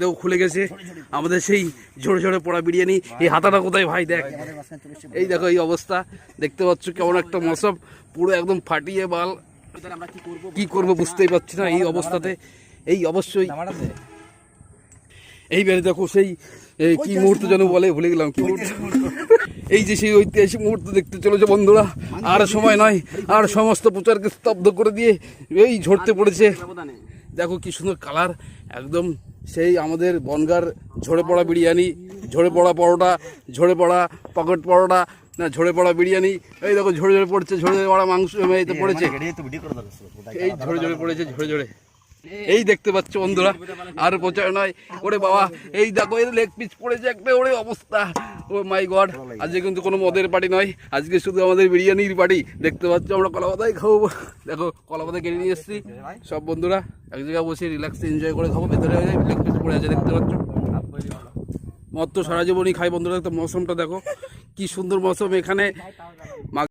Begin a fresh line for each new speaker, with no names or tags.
দেখো খুলে গেছে। আমাদের সেই ঝরে ঝরে পড়া বিরিয়ানি। এই হাতাটা কোথায় ভাই দেখ। এই দেখো এই অবস্থা। দেখতে পাচ্ছ কেমন একটা মৌসম পুরো একদম ফাটিয়ে বাল। কি করব বুঝতেই পারছি না এই অবস্থাতে। এই অবশ্যই। এইবারে দেখো সেই কি মুহূর্ত যেন বলে, ভুলে গেলাম কি এই যে সেই ঐতিহাসিক মুহূর্ত দেখতে চলেছে বন্ধুরা। আর সময় নয়। আর সমস্ত প্রচারকে স্তব্ধ করে দিয়ে এই ঝরতে পড়েছে। দেখো কি সুন্দর কালার। একদম সেই আমাদের বনগার ঝরে পড়া বিরিয়ানি ঝরে পড়া পরোটা ঝরে পড়া পকেট পরোটা না ঝরে পড়া বিরিয়ানি। এই দেখো ঝরে ঝরে পড়ছে ঝরে পড়া মাংস পড়েছে। এই ঝরে ঝরে পড়েছে ঝরে ঝরে এই দেখতে পাচ্ছ বন্ধুরা, আর প্রচার নয়। ওরে বাবা, এই দেখো এর লেগ পিস পড়েছে একটা, ওরে অবস্থা। ও মাই গড আজকে কিন্তু কোনো মদের পার্টি নয়। আজকে শুধু আমাদের বিরিয়ানির পার্টি দেখতে পাচ্ছ আমরা কলা পাতায় খাব। দেখো, কলা পাতা কেটে নিয়ে এসেছি। সব বন্ধুরা, এক জায়গায় বসে রিল্যাক্স এনজয় করে খাব। ভেতরে লেগ পিস পড়ে আছে, দেখতে পাচ্ছ। মদ তো সারা জীবনই খাই বন্ধুরা তো মৌসুমটা দেখো। কি সুন্দর মৌসুম এখানে।